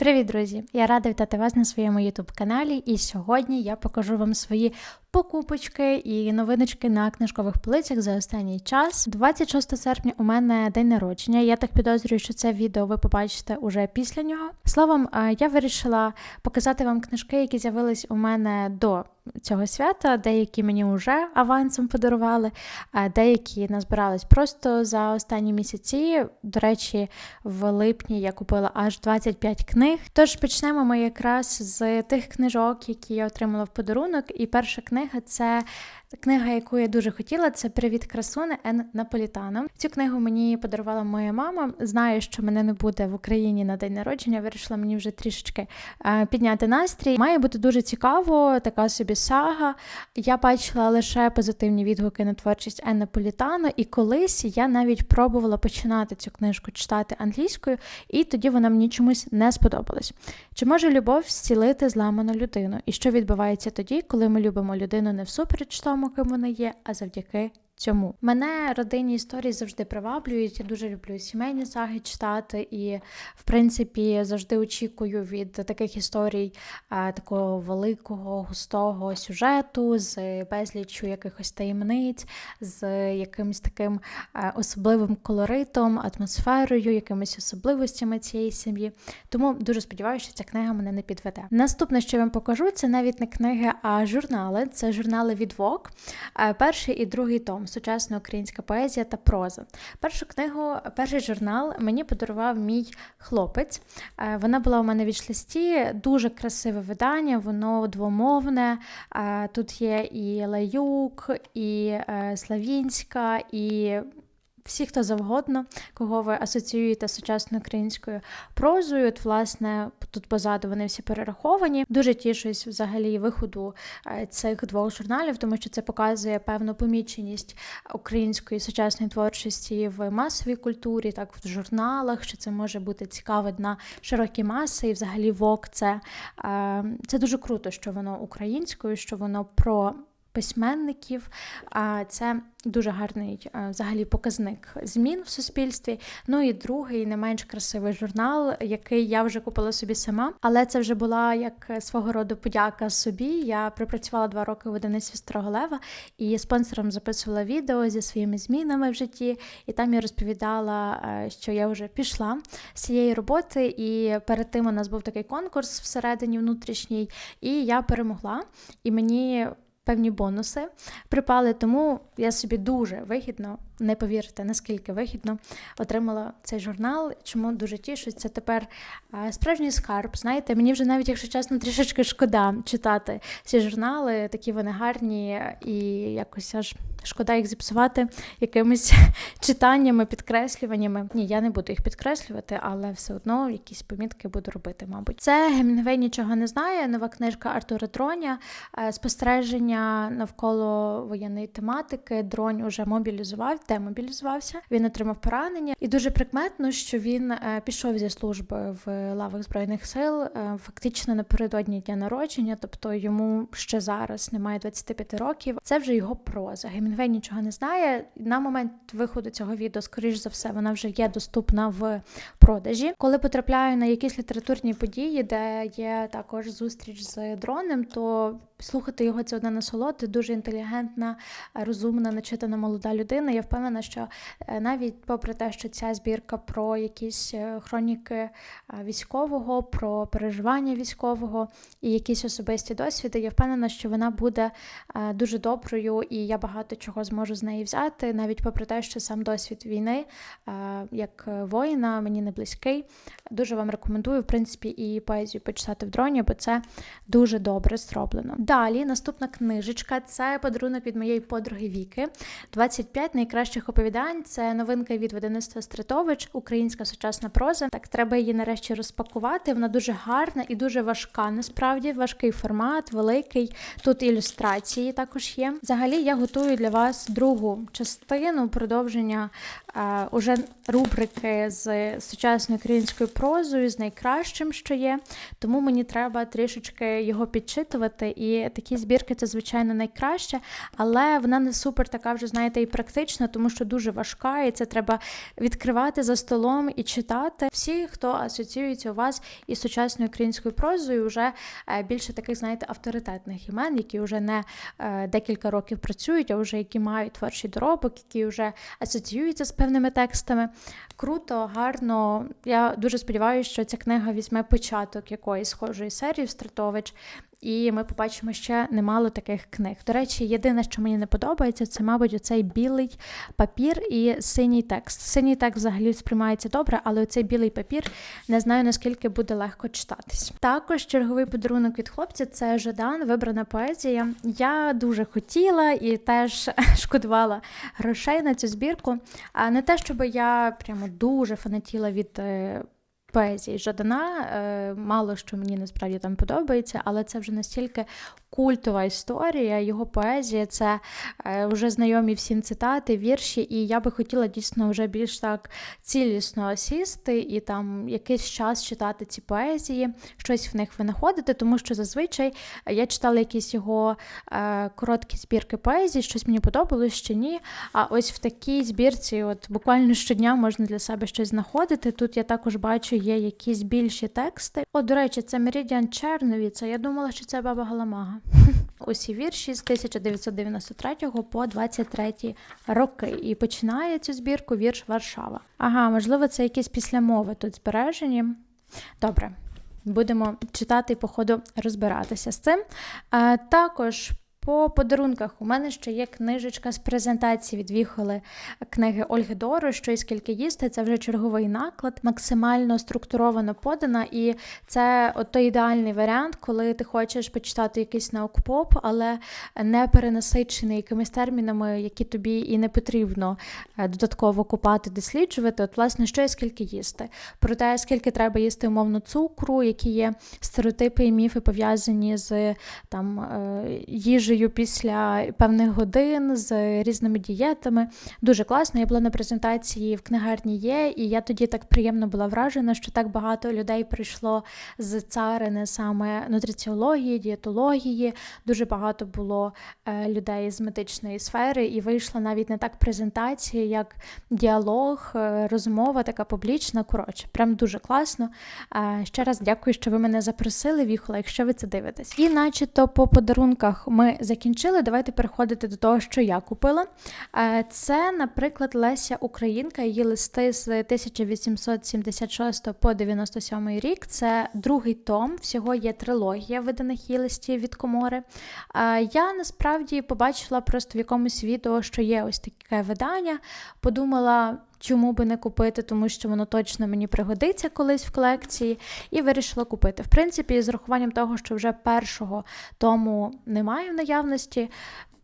Привіт, друзі! Я рада вітати вас на своєму youtube каналі. І сьогодні я покажу вам свої покупочки і новиночки на книжкових полицях за останній час. 26 серпня у мене день народження. Я так підозрюю, що це відео ви побачите уже після нього. Словом, я вирішила показати вам книжки, які з'явились у мене до цього свята. Деякі мені вже авансом подарували, а деякі назбирались просто за останні місяці. До речі, в липні я купила аж 25 книг. Тож почнемо ми якраз з тих книжок, які я отримала в подарунок. І перша книга це книга, яку я дуже хотіла. Це Привіт, красуне Ен Наполітано. Цю книгу мені подарувала моя мама. Знаю, що мене не буде в Україні на день народження. Вирішила мені вже трішечки е, підняти настрій. Має бути дуже цікаво, така собі сага. Я бачила лише позитивні відгуки на творчість Ен Наполітано, і колись я навіть пробувала починати цю книжку читати англійською, і тоді вона мені чомусь не сподобалась. Чи може любов зцілити зламану людину? І що відбувається тоді, коли ми любимо людину не всупереч тому, ким вона є, а завдяки цьому. Мене родинні історії завжди приваблюють. Я дуже люблю сімейні саги читати, і, в принципі, завжди очікую від таких історій а, такого великого, густого сюжету, з безліччю якихось таємниць, з якимось таким а, особливим колоритом, атмосферою, якимись особливостями цієї сім'ї. Тому дуже сподіваюся, що ця книга мене не підведе. Наступне, що я вам покажу, це навіть не книги, а журнали. Це журнали від Vogue, а, перший і другий том сучасна українська поезія та проза. Першу книгу, перший журнал мені подарував мій хлопець. Е, Вона була у мене в вічлисті, дуже красиве видання, воно двомовне. Е, Тут є і Лаюк, і е, Славінська, і всі, хто завгодно, кого ви асоціюєте з сучасною українською прозою. От, власне, тут позаду вони всі перераховані. Дуже тішусь взагалі виходу е, цих двох журналів, тому що це показує певну поміченість української сучасної творчості в масовій культурі, так в журналах, що це може бути цікаво на широкі маси, і взагалі ВОК це, е, це дуже круто, що воно українською, що воно про. Письменників, це дуже гарний взагалі показник змін в суспільстві. Ну і другий, не менш красивий журнал, який я вже купила собі сама, але це вже була як свого роду подяка собі. Я пропрацювала два роки в видавництві Старого Лева і спонсором записувала відео зі своїми змінами в житті. І там я розповідала, що я вже пішла з цієї роботи, і перед тим у нас був такий конкурс всередині внутрішній, і я перемогла. І мені певні бонуси припали, тому я собі дуже вигідно, не повірте, наскільки вигідно отримала цей журнал. Чому дуже тішусь. Це тепер справжній скарб. Знаєте, мені вже навіть, якщо чесно, трішечки шкода читати ці журнали, такі вони гарні, і якось аж шкода їх зіпсувати якимись читаннями, підкреслюваннями. Ні, я не буду їх підкреслювати, але все одно якісь помітки буду робити, мабуть. Це Гемінгвей нічого не знає. Нова книжка Артура Дроня, е, спостереження навколо воєнної тематики. Дронь уже мобілізував, демобілізувався. Він отримав поранення, і дуже прикметно, що він е, пішов зі служби в лавах збройних сил, е, фактично напередодні дня народження, тобто йому ще зараз немає 25 років. Це вже його проза. Гемінгвей нічого не знає. На момент виходу цього відео, скоріш за все, вона вже є доступна в продажі. Коли потрапляю на якісь літературні події, де є також зустріч з дронем, то слухати його це одна насолода, дуже інтелігентна, розумна, начитана молода людина. Я впевнена, що е, навіть попри те, що ця збірка про якісь е, хроніки е, військового, про переживання військового і якісь особисті досвіди, я впевнена, що вона буде дуже доброю, і я багато чого зможу з неї взяти, навіть попри те, що сам досвід війни як воїна мені не близький. Дуже вам рекомендую, в принципі, і поезію почитати в дроні, бо це дуже добре зроблено. Далі наступна книжечка це подарунок від моєї подруги Віки. 25 найкращих оповідань. Це новинка від видавництва Стритович, українська сучасна проза. Так, треба її нарешті розпакувати. Вона дуже гарна і дуже важка. Насправді важкий формат, великий. Тут ілюстрації також є. Взагалі, я готую для вас другу частину продовження е, уже рубрики з сучасною українською прозою, з найкращим, що є. Тому мені треба трішечки його підчитувати. І такі збірки це, звичайно, найкраще, але вона не супер така вже, знаєте, і практична, тому що дуже важка, і це треба відкривати за столом і читати. Всі, хто асоціюється у вас із сучасною українською прозою, вже е, більше таких, знаєте, авторитетних імен, які вже не е, декілька років працюють, а вже які мають творчий доробок, які вже асоціюються з певними текстами. Круто, гарно. Я дуже сподіваюся, що ця книга візьме початок якоїсь схожої серії Стратович. І ми побачимо ще немало таких книг. До речі, єдине, що мені не подобається, це, мабуть, оцей білий папір і синій текст. Синій текст взагалі сприймається добре, але оцей білий папір не знаю наскільки буде легко читатись. Також черговий подарунок від хлопця це Жадан, вибрана поезія. Я дуже хотіла і теж шкодувала грошей на цю збірку. А не те, щоб я прямо дуже фанатіла від. Поезії Жадана, е, мало що мені насправді там подобається, але це вже настільки культова історія. Його поезія це е, вже знайомі всім цитати, вірші, і я би хотіла дійсно вже більш так цілісно сісти і там якийсь час читати ці поезії, щось в них винаходити, тому що зазвичай я читала якісь його е, короткі збірки поезії, щось мені подобалось чи ні. А ось в такій збірці, от буквально щодня можна для себе щось знаходити. Тут я також бачу, є якісь більші тексти. О, до речі, це Меридіан Черновіца. Я думала, що це баба Галамага. Усі вірші з 1993 по 23 роки. І починає цю збірку вірш Варшава. Ага, можливо, це якісь післямови тут збережені. Добре. Будемо читати і, по ходу розбиратися з цим. Е, також по подарунках у мене ще є книжечка з презентації від Віхоли книги Ольги Доро, що і скільки їсти. Це вже черговий наклад, максимально структуровано подана. І це от той ідеальний варіант, коли ти хочеш почитати якийсь наукпоп, але не перенасичений якимись термінами, які тобі і не потрібно е, додатково купати, досліджувати. От, власне, що і скільки їсти. Про те, скільки треба їсти умовно цукру, які є стереотипи і міфи пов'язані з там е, їжею їжею після певних годин з різними дієтами. Дуже класно. Я була на презентації в книгарні є, і я тоді так приємно була вражена, що так багато людей прийшло з царини саме нутриціології, дієтології. Дуже багато було е, людей з медичної сфери, і вийшла навіть не так презентація, як діалог, е, розмова така публічна. Коротше, прям дуже класно. Е, ще раз дякую, що ви мене запросили, Віхола, якщо ви це дивитесь. І, начебто, по подарунках ми закінчили. Давайте переходити до того, що я купила. Е, це, наприклад, Леся Українка, її листи з 1876 по 97 рік. Це другий том. Всього є трилогія виданих її листів від комори. Е, я насправді побачила просто в якомусь відео, що є ось таке видання. Подумала. Чому би не купити, тому що воно точно мені пригодиться колись в колекції, і вирішила купити. В принципі, з рахуванням того, що вже першого тому немає в наявності,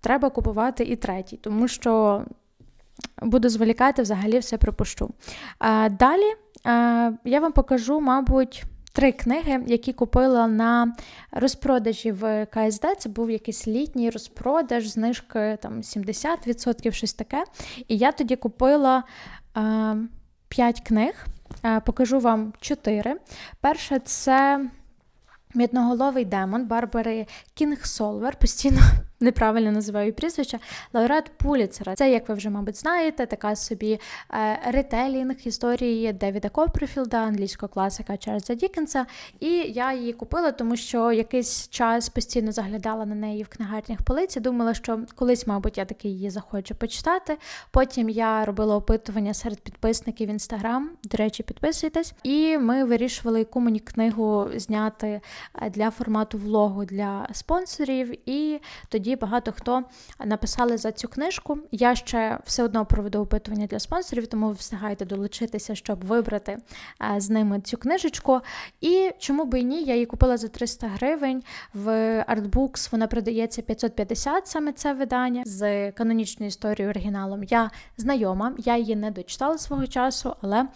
треба купувати і третій, тому що буду зволікати, взагалі все пропущу. Далі я вам покажу, мабуть. Три книги, які купила на розпродажі в КСД. Це був якийсь літній розпродаж, знижки там 70%, щось таке. І я тоді купила 5 книг. Покажу вам 4. Перше це Мідноголовий демон Барбари Кінгсолвер. Постійно неправильно називаю прізвища, лауреат Пуліцера. Це, як ви вже, мабуть, знаєте, така собі е, ретелінг історії Девіда Копперфілда, англійського класика Чарльза Дікенса. І я її купила, тому що якийсь час постійно заглядала на неї в книгарнях полиці. Думала, що колись, мабуть, я таки її захочу почитати. Потім я робила опитування серед підписників в інстаграм. До речі, підписуйтесь. І ми вирішували, яку мені книгу зняти е, для формату влогу для спонсорів. І тоді тоді багато хто написали за цю книжку. Я ще все одно проведу опитування для спонсорів, тому ви встигаєте долучитися, щоб вибрати е, з ними цю книжечку. І чому би і ні, я її купила за 300 гривень. В Artbooks вона продається 550 саме це видання з канонічною історією оригіналом. Я знайома, я її не дочитала свого часу, але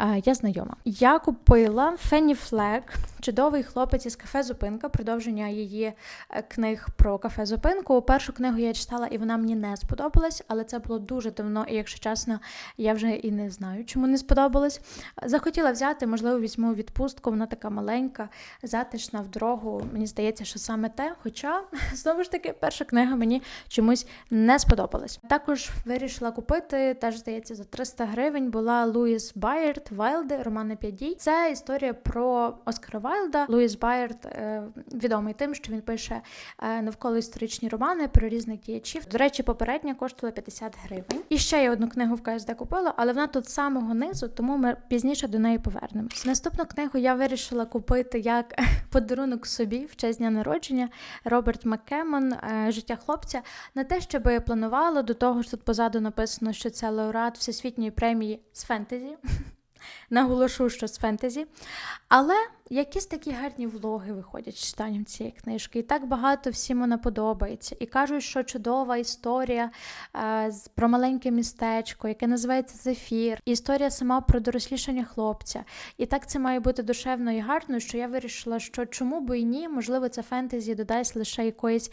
е, я знайома. Я купила Фенні Флек, чудовий хлопець із кафе Зупинка, продовження її е, книг про кафе Зупинка новинку. Першу книгу я читала, і вона мені не сподобалась, але це було дуже давно, і якщо чесно, я вже і не знаю, чому не сподобалось. Захотіла взяти, можливо, візьму відпустку. Вона така маленька, затишна в дорогу. Мені здається, що саме те. Хоча, знову ж таки, перша книга мені чомусь не сподобалась. Також вирішила купити, теж здається, за 300 гривень була Луїс Байерт Вайлди, роман на 5 дій. Це історія про Оскара Вайлда. Луїс Байерт е, відомий тим, що він пише е, навколо історичні романи про різних діячів. До речі, попередня коштувала 50 гривень. І ще я одну книгу в КСД купила, але вона тут самого низу, тому ми пізніше до неї повернемось. Наступну книгу я вирішила купити як подарунок собі в честь дня народження Роберт Маккемон е, Життя хлопця. На те, щоб я планувала, до того ж тут позаду написано, що це лауреат всесвітньої премії з фентезі. Наголошу, що з фентезі. Але якісь такі гарні влоги виходять читанням цієї книжки. І так багато всім вона подобається. І кажуть, що чудова історія е, про маленьке містечко, яке називається Зефір. І історія сама про дорослішання хлопця. І так це має бути душевно і гарно, що я вирішила, що чому би і ні, можливо, це фентезі додасть лише якоїсь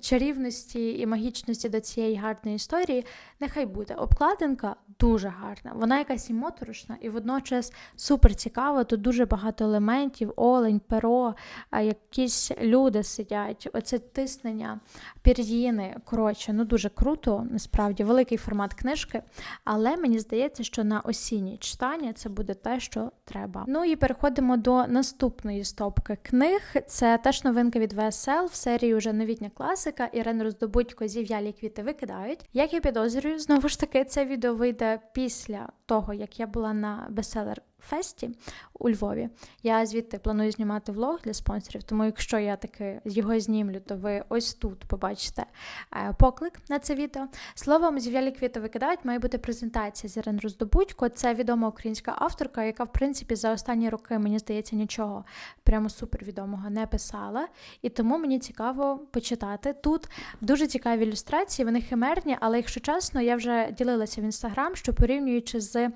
чарівності і магічності до цієї гарної історії. Нехай буде. Обкладинка дуже гарна. Вона якась і моторошна, і водночас супер цікава. Тут дуже багато елементів, олень, перо, якісь люди сидять, оце тиснення, пір'їни. Коротше, ну дуже круто, насправді, великий формат книжки. Але мені здається, що на осінні читання це буде те, що треба. Ну і переходимо до наступної стопки книг. Це теж новинка від VSL в серії вже новітня класика. Ірен Роздобудько зів'ялі квіти викидають. Як я підозрюю, знову ж таки, це відео вийде після того, як я була на бестселер фесті у Львові. Я звідти планую знімати влог для спонсорів, тому якщо я таки його знімлю, то ви ось тут побачите е, поклик на це відео. Словом, зів'ялі квіти викидають, має бути презентація з Ірин Роздобудько. Це відома українська авторка, яка, в принципі, за останні роки, мені здається, нічого прямо супервідомого не писала. І тому мені цікаво почитати. Тут дуже цікаві ілюстрації, вони химерні, але якщо чесно, я вже ділилася в інстаграм, що порівнюючи з е,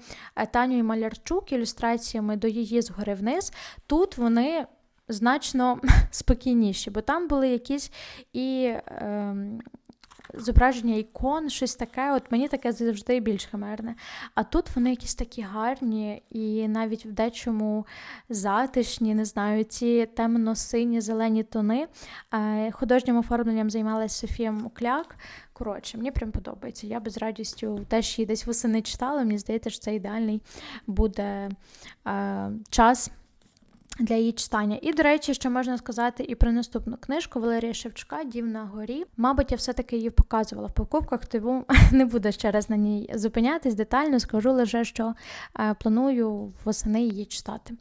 Танею Малярчук, ілюстрацією, ілюстраціями до її згори вниз, тут вони значно спокійніші, бо там були якісь і. Е, Зображення ікон, щось таке, от мені таке завжди більш химерне. А тут вони якісь такі гарні і навіть в дечому затишні, не знаю, ці темно-сині зелені тони. Е, художнім оформленням займалася Софія Мукляк. Коротше, мені прям подобається. Я би з радістю теж її десь восени читала. Мені здається, що це ідеальний буде е, час. Для її читання. І, до речі, що можна сказати і про наступну книжку Валерія Шевчука Дів на горі. Мабуть, я все-таки її показувала в покупках, тому не буду ще раз на ній зупинятись детально, скажу лише, що е, планую восени її читати.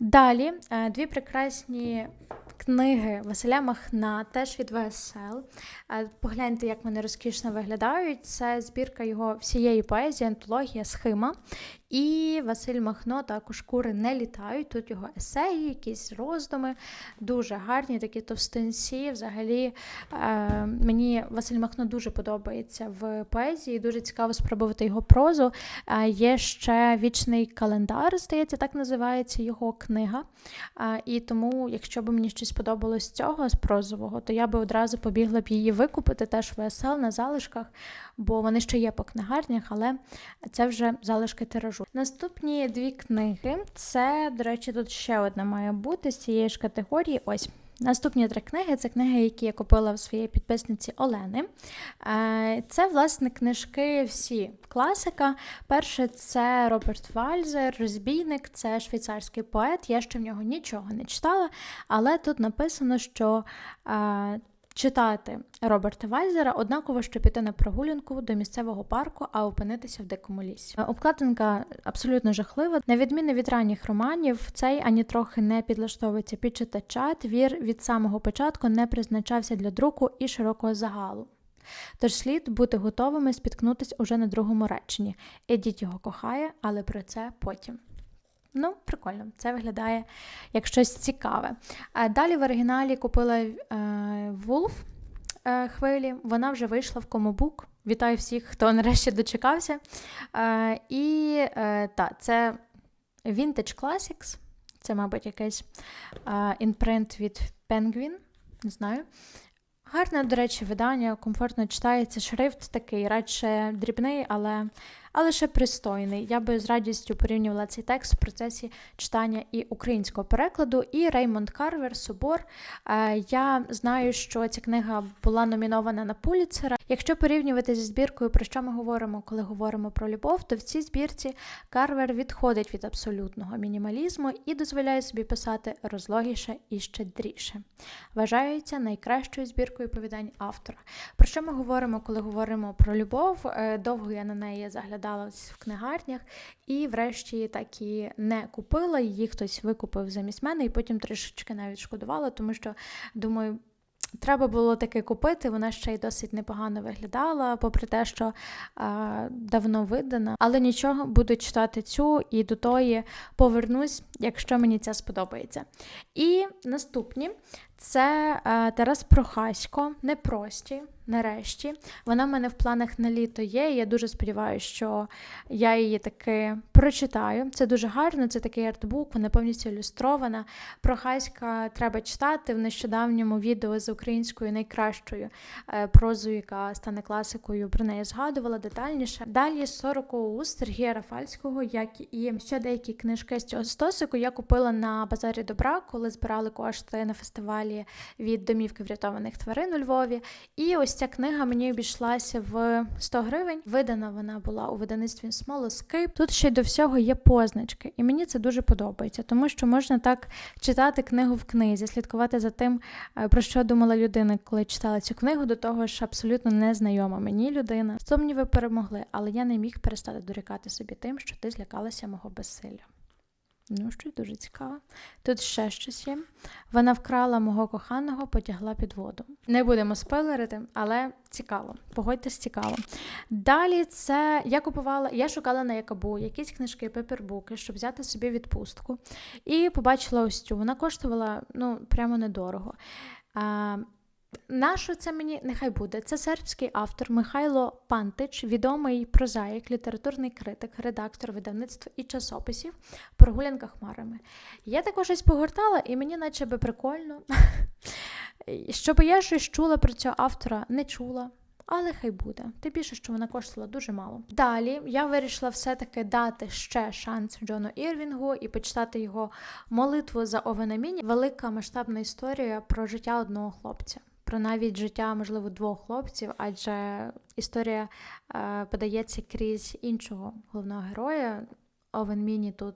Далі е, дві прекрасні книги Василя Махна, теж від ВСЛ. Погляньте, як вони розкішно виглядають. Це збірка його всієї поезії, антологія Схима. І Василь Махно також кури не літають. Тут його есеї, якісь роздуми, дуже гарні, такі товстинці. Взагалі е, мені Василь Махно дуже подобається в поезії, дуже цікаво спробувати його прозу. Е, є ще вічний календар, здається, так називається його книга. Е, і тому, якщо б мені щось сподобалось з цього з прозового, то я би одразу побігла б її викупити теж в ВСЛ на залишках, бо вони ще є по книгарнях, але це вже залишки тиражу. Наступні дві книги це, до речі, тут ще одна має бути з цієї ж категорії. Ось. Наступні три книги це книги, які я купила в своїй підписниці Олени. Е, це, власне, книжки всі класика. Перше це Роберт Вальзер, розбійник, це швейцарський поет. Я ще в нього нічого не читала, але тут написано, що е, Читати Роберта Вайзера однаково, що піти на прогулянку до місцевого парку, а опинитися в дикому лісі. Обкладинка абсолютно жахлива. На відміну від ранніх романів, цей ані трохи не підлаштовується під читача. Твір від самого початку не призначався для друку і широкого загалу. Тож слід бути готовими спіткнутися уже на другому реченні. Едіть його кохає, але про це потім. Ну, прикольно, це виглядає як щось цікаве. Далі в оригіналі купила Wolf е, хвилі, вона вже вийшла в комобук. Вітаю всіх, хто нарешті дочекався. Е, і е, та, це Vintage Classics. Це, мабуть, якийсь інпринт від Penguin, не знаю. Гарне, до речі, видання, комфортно читається. Шрифт такий, радше дрібний, але, але ще пристойний. Я би з радістю порівнювала цей текст в процесі читання і українського перекладу, і Реймонд Карвер Собор. Е, Я знаю, що ця книга була номінована на Пуліцера. Якщо порівнювати зі збіркою, про що ми говоримо, коли говоримо про любов, то в цій збірці Карвер відходить від абсолютного мінімалізму і дозволяє собі писати розлогіше і щедріше. Вважається найкращою збіркою повідань автора. Про що ми говоримо, коли говоримо про любов? Е, Довго я на неї заглядалась в книгарнях, і врешті так і не купила. Її хтось викупив замість мене, і потім трішечки навіть шкодувала, тому що думаю. Треба було таки купити, вона ще й досить непогано виглядала, попри те, що а, давно видана. Але нічого, буду читати цю і до тої повернусь, якщо мені це сподобається. І наступні це а, Тарас Прохасько, непрості, нарешті. Вона в мене в планах на літо є. і Я дуже сподіваюся, що я її таки прочитаю. Це дуже гарно, це такий артбук, вона повністю ілюстрована. Прохаська треба читати в нещодавньому відео з українською найкращою е, прозою, яка стане класикою. Про неї згадувала детальніше. Далі 40 уст Сергія Рафальського, як і ще деякі книжки з цього стосику, я купила на базарі добра, коли збирали кошти на фестивалі від домівки врятованих тварин у Львові. І ось ця книга мені обійшлася в 100 гривень. Видана вона була у видавництві Smoloscape. Тут ще й до всього є позначки, і мені це дуже подобається, тому що можна так читати книгу в книзі, слідкувати за тим, е, про що думала людина, коли читала цю книгу, до того ж абсолютно незнайома мені людина. Сумніви перемогли, але я не міг перестати дорікати собі тим, що ти злякалася мого безсилля. Ну, що й дуже цікаво. Тут ще щось є. Вона вкрала мого коханого, потягла під воду. Не будемо спойлерити, але цікаво. Погодьтесь, цікаво. Далі це я купувала, я шукала на Якабу якісь книжки, пепербуки, щоб взяти собі відпустку. І побачила ось цю. Вона коштувала ну, прямо недорого. Нащо це мені нехай буде? Це сербський автор Михайло Пантич, відомий прозаїк, літературний критик, редактор видавництва і часописів Прогулянка хмарами. Я також щось погортала, і мені наче би прикольно. Щоб я щось чула про цього автора, не чула. Але хай буде. Тим більше, що вона коштувала дуже мало. Далі я вирішила все-таки дати ще шанс Джону Ірвінгу і почитати його молитву за Овена Міні. Велика масштабна історія про життя одного хлопця про навіть життя, можливо, двох хлопців, адже історія е, подається крізь іншого головного героя. Овен Міні тут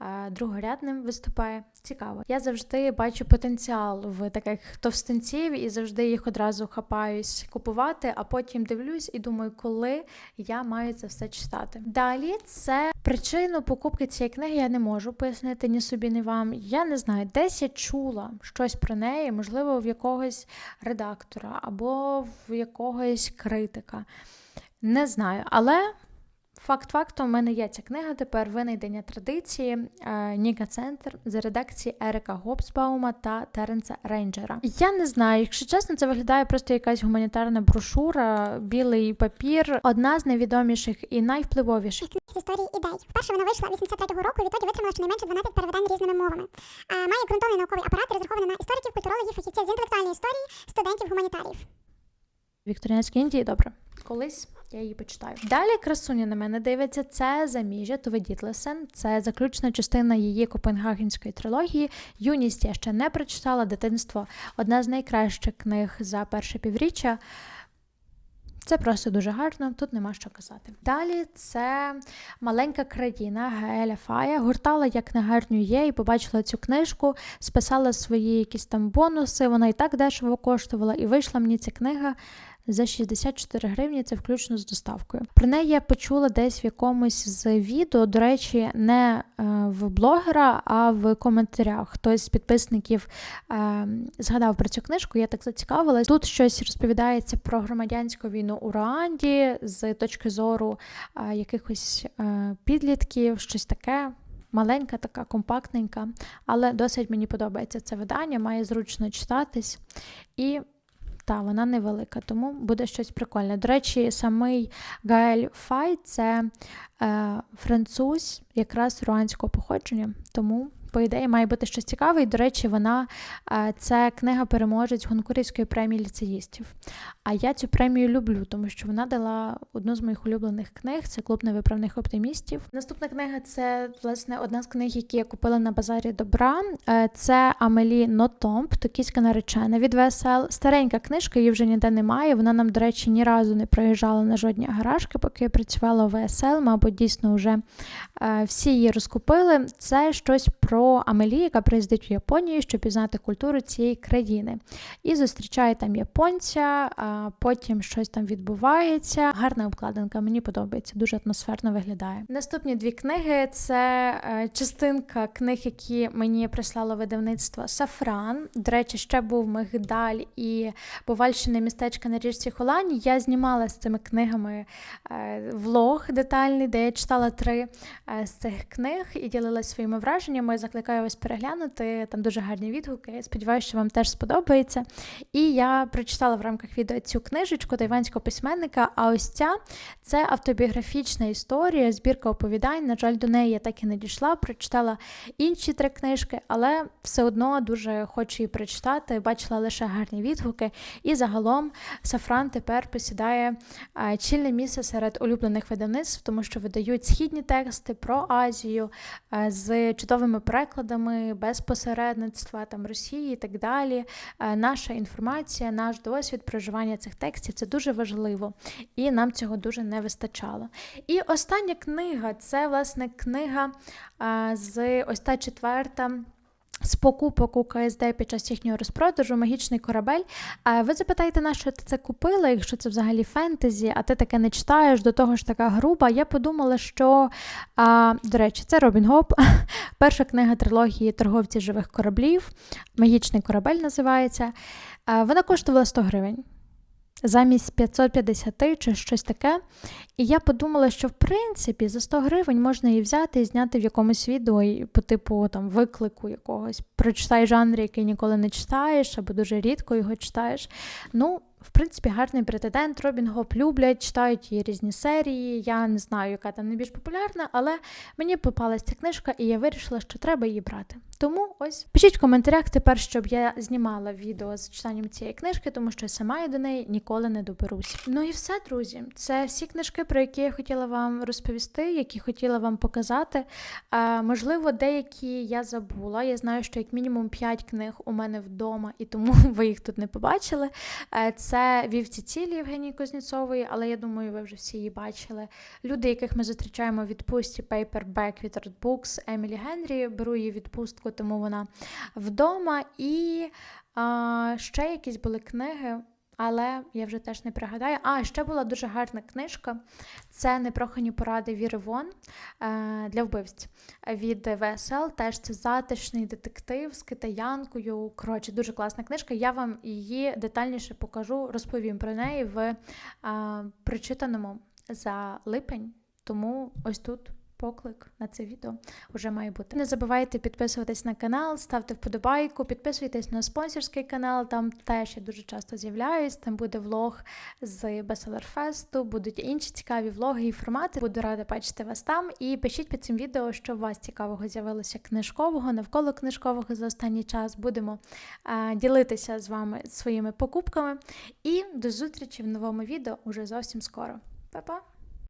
е, другорядним виступає. Цікаво. Я завжди бачу потенціал в таких товстинців і завжди їх одразу хапаюсь купувати, а потім дивлюсь і думаю, коли я маю це все читати. Далі це причину покупки цієї книги я не можу пояснити ні собі, ні вам. Я не знаю, десь я чула щось про неї, можливо, в якогось редактора або в якогось критика. Не знаю, але. Факт фактом, у мене є ця книга тепер винайдення традиції е, Ніка Центр з редакції Ерика Гобсбаума та Теренса Рейнджера. Я не знаю, якщо чесно, це виглядає просто якась гуманітарна брошура, білий папір, одна з найвідоміших і найвпливовіших з історії ідей. Вперше вона вийшла 83-го року, і відтоді витримала щонайменше 12 перевидань різними мовами. А, має ґрунтовний науковий апарат, розрахований на істориків, культурологів, фахівців з інтелектуальної історії, студентів, гуманітарів. Вікторіанській Індії, добре. Колись я її почитаю. Далі красуня на мене дивиться. Це заміжжя Туве Дітлесен. Це заключна частина її Копенгагенської трилогії. Юність я ще не прочитала. Дитинство одна з найкращих книг за перше півріччя. Це просто дуже гарно, тут нема що казати. Далі це маленька країна Гееля Фая. Гуртала як на гарню є, і побачила цю книжку, списала свої якісь там бонуси. Вона і так дешево коштувала, і вийшла мені ця книга за 64 гривні, це включно з доставкою. Про неї я почула десь в якомусь з відео, до речі, не е, в блогера, а в коментарях. Хтось з підписників е, згадав про цю книжку, я так зацікавилась. Тут щось розповідається про громадянську війну у Руанді з точки зору е, якихось підлітків, щось таке. Маленька, така компактненька, але досить мені подобається це видання, має зручно читатись. І та, вона невелика, тому буде щось прикольне. До речі, самий Гаель Фай це е, француз якраз руанського походження, тому по ідеї, має бути щось цікаве. І, до речі, вона е, це книга переможець Гонкурівської премії ліцеїстів. А я цю премію люблю, тому що вона дала одну з моїх улюблених книг це клуб невиправних оптимістів. Наступна книга це власне одна з книг, які я купила на базарі добра. Е, Це Амелі Нотомп, Токійська наречена від ВСЛ. Старенька книжка, її вже ніде немає. Вона нам, до речі, ні разу не проїжджала на жодні гаражки, поки я працювала в ВСЛ. Мабуть, дійсно вже е, всі її розкупили. Це щось про Амелі, яка приїздить в Японію, щоб пізнати культуру цієї країни. І зустрічає там японця, а потім щось там відбувається. Гарна обкладинка, мені подобається, дуже атмосферно виглядає. Наступні дві книги це е, частинка книг, які мені прислало видавництво Сафран. До речі, ще був Мигдаль і Повальщине містечко на річці Холані. Я знімала з цими книгами е, влог детальний, де я читала три е, з цих книг і ділилася своїми враженнями. Закликаю вас переглянути. Там дуже гарні відгуки. Сподіваюся, що вам теж сподобається. І я прочитала в рамках відео цю книжечку тайванського письменника. А ось ця це автобіографічна історія, збірка оповідань. На жаль, до неї я так і не дійшла. Прочитала інші три книжки, але все одно дуже хочу її прочитати. Бачила лише гарні відгуки. І загалом Сафран тепер посідає чільне місце серед улюблених видавництв, тому що видають східні тексти про Азію з чудовими перекладами, без посередництва там Росії і так далі. Е, Наша інформація, наш досвід проживання цих текстів це дуже важливо, і нам цього дуже не вистачало. І остання книга це власне книга е, з ось та четверта. З покупок у КСД під час їхнього розпродажу магічний корабель. А ви запитаєте, на що ти це купила, якщо це взагалі фентезі, а ти таке не читаєш, до того ж така груба. Я подумала, що, а, до речі, це Робін Гоп, перша книга трилогії торговці живих кораблів. Магічний корабель називається. Вона коштувала 100 гривень. Замість 550 чи щось таке. І я подумала, що в принципі за 100 гривень можна її взяти і зняти в якомусь відео по типу там виклику якогось. Прочитай жанр, який ніколи не читаєш, або дуже рідко його читаєш. Ну, в принципі, гарний претендент. Робін Гоп люблять, читають її різні серії. Я не знаю, яка там найбільш популярна, але мені попалась ця книжка, і я вирішила, що треба її брати. Тому ось пишіть в коментарях тепер, щоб я знімала відео з читанням цієї книжки, тому що сама я до неї ніколи не доберусь. Ну і все, друзі. Це всі книжки, про які я хотіла вам розповісти, які хотіла вам показати. А, можливо, деякі я забула. Я знаю, що як мінімум 5 книг у мене вдома, і тому ви їх тут не побачили. Е, Це вівці цілі Євгенії Кузнєцової, але я думаю, ви вже всі її бачили. Люди, яких ми зустрічаємо в відпустці, Paperback від Red Books, Емілі Генрі. Беру її відпустку, тому вона вдома. І а, ще якісь були книги. Але я вже теж не пригадаю. А, ще була дуже гарна книжка. Це непрохані поради Віри Вон е, для вбивць від ВСЛ. Теж це затишний детектив з китаянкою. Коротше, дуже класна книжка. Я вам її детальніше покажу, розповім про неї в е, прочитаному за липень. Тому ось тут поклик на це відео вже має бути. Не забувайте підписуватись на канал, ставте вподобайку, підписуйтесь на спонсорський канал, там теж я дуже часто з'являюсь. Там буде влог з Беселерфесту, будуть інші цікаві влоги і формати. Буду рада бачити вас там. І пишіть під цим відео, що у вас цікавого з'явилося книжкового, навколо книжкового за останній час. Будемо а, ділитися з вами своїми покупками. І до зустрічі в новому відео уже зовсім скоро. Па-па!